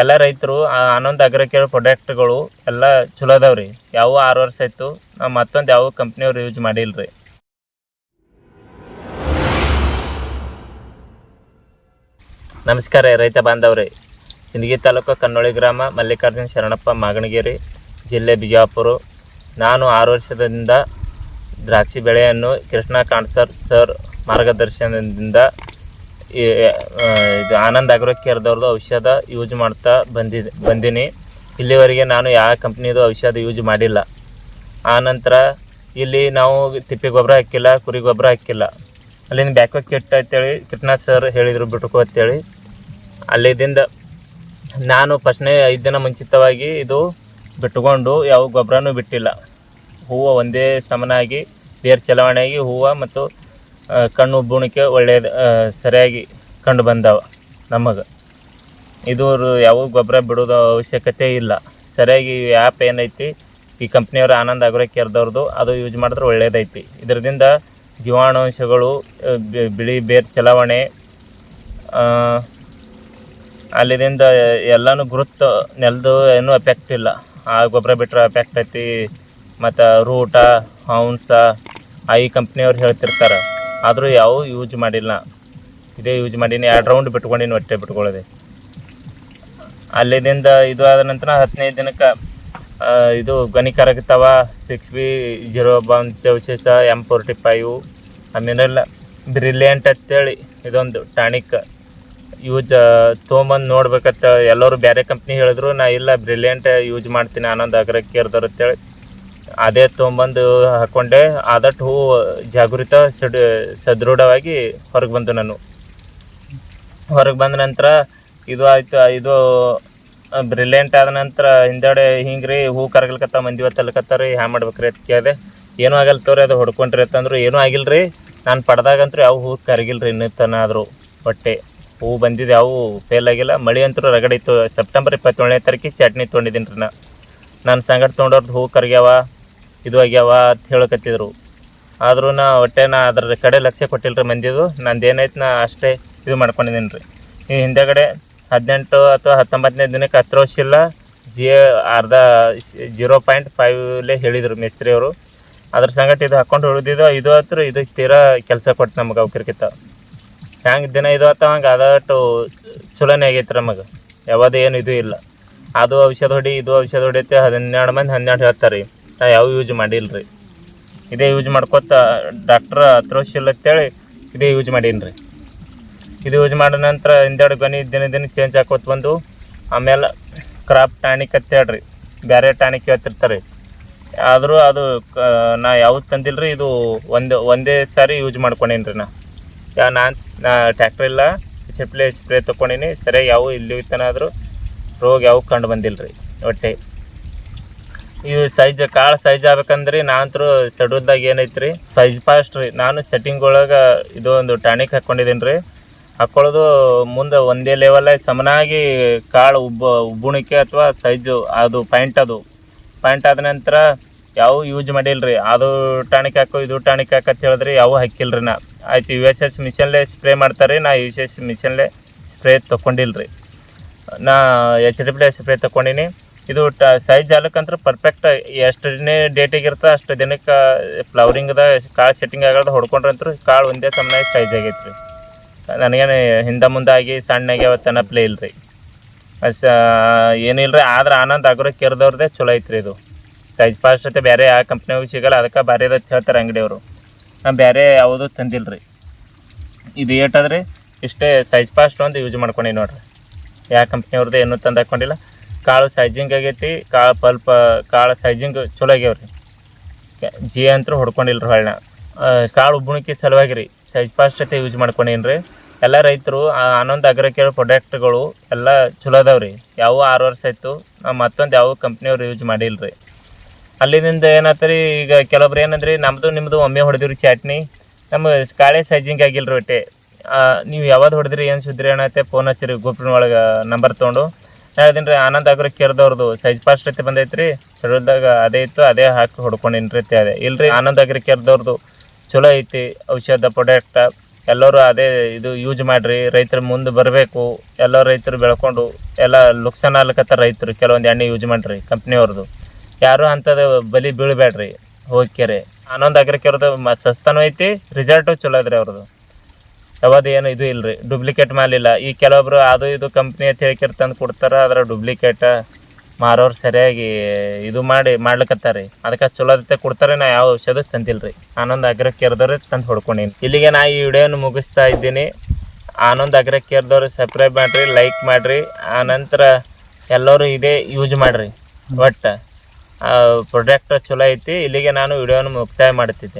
ಎಲ್ಲ ರೈತರು ಆನಂದ್ ಅಗ್ರಿಕೇರ್ ಪ್ರಾಡಕ್ಟ್ಗಳು ಎಲ್ಲ ಚಲೋ ಅದಾವ್ರಿ. ಯಾವ ಆರು ವರ್ಷ ಆಯ್ತು, ನಾವು ಮತ್ತೊಂದು ಯಾವ ಕಂಪ್ನಿಯವ್ರು ಯೂಸ್ ಮಾಡಿಲ್ಲ ರೀ ನಮಸ್ಕಾರ ರೈತ ಬಾಂಧವ್ರಿ. ಸಿಂದಗಿ ತಾಲೂಕು ಕನ್ನೋಳಿ ಗ್ರಾಮ, ಮಲ್ಲಿಕಾರ್ಜುನ ಶರಣಪ್ಪ ಮಾಗಣಗಿರಿ, ಜಿಲ್ಲೆ ಬಿಜಾಪುರ. ನಾನು ಆರು ವರ್ಷದಿಂದ ದ್ರಾಕ್ಷಿ ಬೆಳೆಯನ್ನು ಕೃಷ್ಣ ಕಾಣ್ಸರ್ ಸರ್ ಮಾರ್ಗದರ್ಶನದಿಂದ ಇದು ಆನಂದ್ ಅಗ್ರೋ ಕೇರ್ದವ್ರದ್ದು ಔಷಧ ಯೂಸ್ ಮಾಡ್ತಾ ಬಂದಿ, ಬಂದೀನಿ. ಇಲ್ಲಿವರೆಗೆ ನಾನು ಯಾವ ಕಂಪ್ನಿದು ಔಷಧ ಯೂಸ್ ಮಾಡಿಲ್ಲ. ಆನಂತರ ಇಲ್ಲಿ ನಾವು ತಿಪ್ಪೆ ಗೊಬ್ಬರ ಹಾಕಿಲ್ಲ, ಕುರಿ ಗೊಬ್ಬರ ಹಾಕಿಲ್ಲ. ಅಲ್ಲಿಂದ ಬ್ಯಾಕೋ ಕಿಟ್ ಅಂತೇಳಿ ಕಿಟ್ನಾಥ್ ಸರ್ ಹೇಳಿದರು ಬಿಟ್ಕೋ ಅಂತೇಳಿ. ಅಲ್ಲಿದಿಂದ ನಾನು ಫಸ್ಟ್ನೇ ಐದು ದಿನ ಮುಂಚಿತವಾಗಿ ಇದು ಬಿಟ್ಕೊಂಡು ಯಾವ ಗೊಬ್ಬರನೂ ಬಿಟ್ಟಿಲ್ಲ. ಹೂವು ಒಂದೇ ಸಮನಾಗಿ, ಬೇರು ಚಲಾವಣೆಯಾಗಿ ಹೂವು ಮತ್ತು ಕಣ್ಣು ಬುಣಿಕೆ ಒಳ್ಳೆಯದು ಸರಿಯಾಗಿ ಕಂಡು ಬಂದವ ನಮಗೆ. ಇದು ಯಾವ ಗೊಬ್ಬರ ಬಿಡೋದು ಅವಶ್ಯಕತೆ ಇಲ್ಲ. ಸರಿಯಾಗಿ ಆ್ಯಪ್ ಏನೈತಿ ಈ ಕಂಪ್ನಿಯವ್ರ ಆನಂದ್ ಅಗ್ರೋ ಕೇರ್ದವ್ರದ್ದು ಅದು ಯೂಸ್ ಮಾಡಿದ್ರೆ ಒಳ್ಳೆಯದೈತಿ ಇದರಿಂದ ಜೀವಾಣುಂಶಗಳು ಬಿಳಿ ಬೇರ್ ಚಲಾವಣೆ ಆ, ಅಲ್ಲಿದಿಂದ ಎಲ್ಲನೂ ಗುರುತು ನೆಲದು ಏನೂ ಎಫೆಕ್ಟ್ ಇಲ್ಲ. ಆ ಗೊಬ್ಬರ ಬಿಟ್ಟರೆ ಎಫೆಕ್ಟ್ ಐತಿ. ಮತ್ತು ರೂಟ ಹೌನ್ಸ ಆ ಈ ಕಂಪ್ನಿಯವ್ರು ಹೇಳ್ತಿರ್ತಾರೆ. ಆದರೂ ಯಾವ ಯೂಸ್ ಮಾಡಿಲ್ಲ. ಇದೇ ಯೂಸ್ ಮಾಡೀನಿ, ಎರಡು ರೌಂಡ್ ಬಿಟ್ಕೊಂಡಿನಿ ಹೊಟ್ಟೆ ಬಿಟ್ಕೊಳ್ಳೋದೆ. ಅಲ್ಲಿದಿಂದ ಇದು ಆದ ನಂತರ ಹದಿನೈದು ದಿನಕ್ಕೆ ಇದು ಇದು ಕರಗ್ತಾವ ಸಿಕ್ಸ್ ಬಿ ಜೀರೋ ಬಂತ ವಿಶೇಷ ಎಂ ಫೋರ್ಟಿ ಫೈವ್ ಆಮೇಲೆ ಬ್ರಿಲಿಯಂಟ್ ಅಂತೇಳಿ ಇದೊಂದು ಟಾನಿಕ್. ಯೂಸ್ ತೊಗೊಂಬಂದು ನೋಡ್ಬೇಕಂತ ಎಲ್ಲರೂ ಬೇರೆ ಕಂಪ್ನಿ ಹೇಳಿದ್ರು, ನಾ ಇಲ್ಲ ಬ್ರಿಲಿಯಂಟ್ ಯೂಸ್ ಮಾಡ್ತೀನಿ ಆನಂದ್ ಅಗ್ರಕ್ಕೇರ್ದವ್ರು ಅಂತೇಳಿ. ಅದೇ ತೊಗೊಂಬಂದು ಹಾಕ್ಕೊಂಡೆ ಆದಷ್ಟು ಹೂವು ಜಾಗೃತ, ಸಡ್, ಸದೃಢವಾಗಿ ಹೊರಗೆ ಬಂದು ನಾನು. ಹೊರಗೆ ಬಂದ ನಂತರ ಇದು ಆಯಿತು, ಇದು ಬ್ರಿಲಿಯಂಟ್ ಆದ ನಂತರ ಹಿಂದಡೆ ಹಿಂಗೆ ರೀ ಹೂ ಕರಗಲ್ಕತ್ತ ಮಂದಿ ಹೊತ್ತಲ್ಕತ್ತಾರ ರೀ ಹ್ಯಾ ಮಾಡ್ಬೇಕ್ರಿ ಅಂತ ಕೇಳಿದೆ. ಏನೂ ಆಗಲ್ಲ ತೋರಿ, ಅದು ಹೊಡ್ಕೊಂಡ್ರಿ ಅಂತಂದ್ರು ಏನೂ ಆಗಿಲ್ಲ ರೀ ನಾನು ಪಡ್ದಾಗಂತೂ ಯಾವ ಹೂ ಕರಗಿಲ್ಲ ರೀ ಇನ್ನೂ ಆದರೂ ಹೊಟ್ಟೆ. ಹೂ ಬಂದಿದ್ದು ಯಾವ ಫೇಲ್ ಆಗಿಲ್ಲ. ಮಳೆ ಅಂತೂ ರಗಡಿತ್ತು ಸೆಪ್ಟೆಂಬರ್ ಇಪ್ಪತ್ತೇಳನೇ ತಾರೀಕಿಗೆ ಚಟ್ನಿ ತೊಗೊಂಡಿದ್ದೀನಿ ರೀ ನಾನು ಸಂಗಡ ತೊಗೊಂಡವ್ರದ್ದು ಹೂ ಕರಗ್ಯಾವ. ಇದು ಆಗ್ಯಾವ ಅಂತ ಹೇಳಕತ್ತಿದ್ರು. ಆದರೂ ನಾ ಒಟ್ಟೆ ನಾ ಅದ್ರ ಕಡೆ ಲಕ್ಷ್ಯ ಕೊಟ್ಟಿಲ್ಲ ರೀ ಮಂದಿದು, ನಂದು ಏನಾಯ್ತು ನಾ ಅಷ್ಟೇ ಇದು ಮಾಡ್ಕೊಂಡಿದ್ದೀನಿ ರೀ ಈ ಹಿಂದೆಗಡೆ ಹದಿನೆಂಟು ಅಥವಾ ಹತ್ತೊಂಬತ್ತನೇ ದಿನಕ್ಕೆ ಹತ್ತು ವರ್ಷ ಇಲ್ಲ, ಜಿ ಅರ್ಧ ಜೀರೋ ಪಾಯಿಂಟ್ ಫೈವ್ಲೇ ಹೇಳಿದರು ಮೇಸ್ತ್ರಿಯವರು. ಅದ್ರ ಸಂಗಟ ಇದು ಹಾಕೊಂಡು ಉಳಿದಿದ್ದು, ಇದು ಹತ್ರ ಇದು ತೀರಾ ಕೆಲಸ ಕೊಟ್ಟು ನಮಗೆ ಅವಕ್ಕಿರ್ಕಿತ್ತ ಹ್ಯಾಂಗೆ ದಿನ ಇದು ಆತ ಹಂಗೆ ಅದಷ್ಟು ಚಲೋನೇ ಆಗೈತೆ ನಮಗೆ. ಯಾವುದು ಏನು ಇದು ಇಲ್ಲ. ಅದು ಔಷಧ ಹೊಡಿ, ಇದು ಔಷಧ ಹೊಡಿತೆ ಹನ್ನೆರಡು ಮಂದಿ ಹನ್ನೆರಡು ಹೇಳ್ತಾರೆ. ನಾ ಯಾವ ಯೂಸ್ ಮಾಡಿಲ್ಲ ರೀ ಇದೇ ಯೂಸ್ ಮಾಡ್ಕೊತ ಡಾಕ್ಟ್ರ್ ಹತ್ರೋಶಿಲ್ಲ ಅಂತೇಳಿ ಇದೇ ಯೂಸ್ ಮಾಡೀನಿ ರೀ ಇದು ಯೂಸ್ ಮಾಡಿದ ನಂತರ ಹಿಂದೆರಡು ಗನಿ ದಿನ ದಿನ ಚೇಂಜ್ ಹಾಕೋತ ಬಂದು ಆಮೇಲೆ ಕ್ರಾಪ್ ಟಾನಿಕ್ ಅಂತ ಹೇಳ್ರಿ. ಬೇರೆ ಟಾನಿಕ್ ಹೇಳ್ತಿರ್ತಾರೆ. ಆದರೂ ಅದು ನಾ ಯಾವ್ದು ತಂದಿಲ್ಲ ಇದು ಒಂದು, ಒಂದೇ ಸಾರಿ ಯೂಸ್ ಮಾಡ್ಕೊಂಡೀನಿ ರೀ ನಾ. ಯಾ ನಾನು ನಾ ಟ್ಯಾಕ್ಟ್ರ್ ಇಲ್ಲ ಚಿಪ್ಲೆ ಸ್ಪ್ರೇ ತೊಗೊಂಡೀನಿ ಸರಿಯಾಗಿ ಯಾವ ಇಲ್ಲಿ ತನ ರೋಗ ಯಾವ ಕಂಡು ಬಂದಿಲ್ಲ ರೀ ಒಟ್ಟೆ ಇದು ಸೈಜ್ ಕಾಳು ಸೈಜ್ ಆಗ್ಬೇಕಂದ್ರಿ ನಾನಂತರೂ ಸೆಡ್ಯೂಲ್ದಾಗ ಏನೈತ್ರಿ? ಸೈಜ್ ಫಾಸ್ಟ್ ರೀ. ನಾನು ಸೆಟ್ಟಿಂಗ್ ಒಳಗೆ ಇದು ಒಂದು ಟಾನಿಕ್ ಹಾಕ್ಕೊಂಡಿದ್ದೀನಿ ರೀ. ಹಾಕ್ಕೊಳ್ಳೋದು ಮುಂದೆ ಒಂದೇ ಲೆವೆಲ್ ಸಮನಾಗಿ ಕಾಳು ಉಬ್ಬ, ಉಬ್ಬುಣಿಕೆ ಅಥವಾ ಸೈಜು ಅದು ಪಾಯಿಂಟ್ ಅದು. ಪಾಯಿಂಟ್ ಆದ ನಂತರ ಯಾವ ಯೂಸ್ ಮಾಡಿಲ್ಲ ರೀ. ಅದು ಟಾನಿಕ್ ಹಾಕೋ, ಇದು ಟಾನಿಕ್ ಹಾಕಂತ ಹೇಳಿದ್ರಿ ಯಾವ ಹಾಕಿಲ್ಲ ರೀ ನಾ. ಆಯ್ತು ಯು ಎಸ್ ಎಸ್ ಮಿಷನ್ಲೇ ಸ್ಪ್ರೇ ಮಾಡ್ತಾರೆ. ನಾ ಯು ಎಸ್ ಎಸ್ ಮಿಷನ್ಲೇ ಸ್ಪ್ರೇ ತೊಗೊಂಡಿಲ್ಲ ರೀ. ನಾ ಎಚ್ ಡಿ ಪ್ಲೇ ಸ್ಪ್ರೇ ತೊಗೊಂಡಿನಿ. ಇದು ಟ, ಸೈಜ್ ಆಗ್ಲಿಕ್ಕಂತ್ರ ಪರ್ಫೆಕ್ಟ್ ಎಷ್ಟನೇ ಡೇಟಿಗೆ ಇರ್ತದೆ, ಅಷ್ಟು ದಿನಕ್ಕೆ ಫ್ಲವರಿಂಗ್ದ ಕಾಳು ಸೆಟ್ಟಿಂಗ್ ಆಗೋದು ಅಂತೂ ಕಾಳು ಒಂದೇ ಸಮನಾಗಿ ಸೈಜ್ ಆಗೈತೆ ರೀ ನನಗೇನು ಹಿಂದೆ ಮುಂದೆ ಆಗಿ ಸಣ್ಣಗೆ ಅವತ್ತು ಪ್ಲೇ ಇಲ್ಲ ರೀ ಅಸ ಏನಿಲ್ಲ ರೀ ಆದ್ರೆ ಆನಂದ್ ಅಗ್ರೋ ಕೇರ್ದವ್ರದ್ದೇ ಚಲೋ ಐತ್ರಿ ಇದು. ಸೈಜ್ ಫಾಸ್ಟ್ ಅಂತ ಬೇರೆ ಯಾವ ಕಂಪ್ನಿಯಾಗ ಸಿಗಲ್ಲ, ಅದಕ್ಕೆ ಬೇರೆ ಅಂತ ಹೇಳ್ತಾರೆ ಅಂಗಡಿಯವರು. ನಾ ಬೇರೆ ಯಾವುದೂ ತಂದಿಲ್ಲ ರೀ ಇದು ಏಟದ್ರಿ ಇಷ್ಟೇ ಸೈಜ್ ಫಾಸ್ಟ್ ಒಂದು ಯೂಸ್ ಮಾಡ್ಕೊಂಡಿ ನೋಡ್ರಿ. ಯಾವ ಕಂಪ್ನಿಯವ್ರದ್ದು ಏನೂ ತಂದು ಹಾಕ್ಕೊಂಡಿಲ್ಲ ಕಾಳು ಸೈಜಿಂಗ್ ಆಗೈತಿ, ಕಾಳು ಪಲ್ಪ, ಕಾಳು ಸೈಜಿಂಗ್ ಚಲೋ ಆಗ್ಯಾವ್ರಿ. ಜಿ ಅಂತೂ ಹೊಡ್ಕೊಂಡಿಲ್ಲ ರೀ ಹೊಳ್ಳ ಕಾಳು ಉಬ್ಬುಣಿಕೆ ಸಲುವಾಗಿ ರೀ ಸೈಜ್ ಫಾಸ್ಟ್ ಐತೆ ಯೂಸ್ ಮಾಡ್ಕೊಂಡೇನು ರೀ ಎಲ್ಲ ರೈತರು ಆನಂದ್ ಅಗ್ರಿಕೇರ್ ಪ್ರಾಡಕ್ಟ್ಗಳು ಎಲ್ಲ ಚಲೋ ಅದಾವೆ ರೀ ಯಾವ ಆರು ವರ್ಷ ಆಯಿತು ನಾವು ಮತ್ತೊಂದು ಯಾವ ಕಂಪ್ನಿಯವ್ರು ಯೂಸ್ ಮಾಡಿಲ್ಲ ರೀ ಅಲ್ಲಿಂದ ಏನಾಯ್ತು ರೀ ಈಗ ಕೆಲವೊಬ್ರು ಏನಂದ್ರಿ ನಮ್ಮದು ನಿಮ್ಮದು ಒಮ್ಮೆ ಹೊಡೆದಿರಿ ಚಾಟ್ನಿ. ನಮ್ಮ ಕಾಳೆ ಸೈಜಿಂಗ್ ಆಗಿಲ್ಲ ರೀ ಒಟ್ಟೆ ನೀವು ಯಾವ್ದು ಹೊಡೆದ್ರಿ, ಏನು ಸುದ್ರಿ ಏನಾಗುತ್ತೆ ಫೋನ್ ಹಚ್ಚಿರಿ ಗ್ರೂಪ್ನ ಒಳಗೆ ನಂಬರ್ ತೊಗೊಂಡು. ಹೇಳ್ದೀನಿ ರೀ ಆನಂದ್ ಅಗ್ರ ಕೇರ್ದವ್ರದ್ದು ಸೈಜ್ ಫಾಸ್ಟ್ ಐತಿ ಬಂದೈತಿ ರೀ ಶೆಡ್ಯೂಲ್ದಾಗ ಅದೇ ಇತ್ತು, ಅದೇ ಹಾಕಿ ಹೊಡ್ಕೊಂಡಿನಿ ರೀ ಅದೇ. ಇಲ್ರಿ, ಆನಂದ್ ಅಗ್ರ ಕೇರ್ದವ್ರದ್ದು ಚಲೋ ಐತಿ, ಔಷಧ ಪ್ರಾಡಕ್ಟ್ ಎಲ್ಲರೂ ಅದೇ ಇದು ಯೂಸ್ ಮಾಡಿರಿ. ರೈತರು ಮುಂದೆ ಬರಬೇಕು, ಎಲ್ಲ ರೈತರು ಬೆಳ್ಕೊಂಡು ಎಲ್ಲ ಲುಕ್ಸಾನ್ ಆಗ್ಲಿಕತ್ತಾರ ರೈತರು ಕೆಲವೊಂದು ಎಣ್ಣೆ ಯೂಸ್ ಮಾಡಿರಿ ಕಂಪ್ನಿಯವ್ರದ್ದು ಯಾರು ಅಂಥದ್ದು ಬಲಿ ಬೀಳಬೇಡ್ರಿ ಹೋಗ್ಕೆರೆ ಆನಂದ್ ಅಗ್ರಿಕೇರ್ದು ಮ ಸಸ್ತಾನು ಐತಿ ರಿಸಲ್ಟು ಚಲೋ ಅದ್ರಿ ಅವ್ರದ್ದು ಯಾವ್ದು ಏನು ಇದು ಇಲ್ರಿ ಡೂಪ್ಲಿಕೇಟ್ ಮಾಲ್ ಇಲ್ಲ. ಈ ಕೆಲವೊಬ್ರು ಅದು ಇದು ಕಂಪ್ನಿ ಅಂತ ಹೇಳ್ಕಿರ್ ತಂದು ಕೊಡ್ತಾರ, ಅದ್ರ ಡೂಪ್ಲಿಕೇಟ ಮಾರೋರು ಸರಿಯಾಗಿ ಇದು ಮಾಡಿ ಮಾಡ್ಲಿಕ್ಕತ್ತಾರಿ ಅದಕ್ಕೆ ಚಲೋ ಅದಕ್ಕೆ ಕೊಡ್ತಾರೆ, ನಾ ಯಾವ ಔಷಧ ತಂದಿಲ್ರಿ. ಆನಂದ್ ಅಗ್ರ ಕೇರ್ದವ್ರೆ ತಂದು ಹೊಡ್ಕೊಂಡೀನಿ. ಇಲ್ಲಿಗೆ ನಾ ಈ ವಿಡಿಯೋನ ಮುಗಿಸ್ತಾ ಇದ್ದೀನಿ. ಆನಂದ್ ಅಗ್ರ ಕೇರ್ದವ್ರು ಸಬ್ಸ್ಕ್ರೈಬ್ ಮಾಡಿರಿ ಲೈಕ್ ಮಾಡಿರಿ. ಆನಂತರ ಎಲ್ಲರೂ ಇದೇ ಯೂಸ್ ಮಾಡಿರಿ. ಒಟ್ಟು ಪ್ರಾಡಕ್ಟ್ ಚಲೋ ಐತಿ. ಇಲ್ಲಿಗೆ ನಾನು ವಿಡಿಯೋನ ಮುಕ್ತಾಯ ಮಾಡ್ತಿದ್ದೆ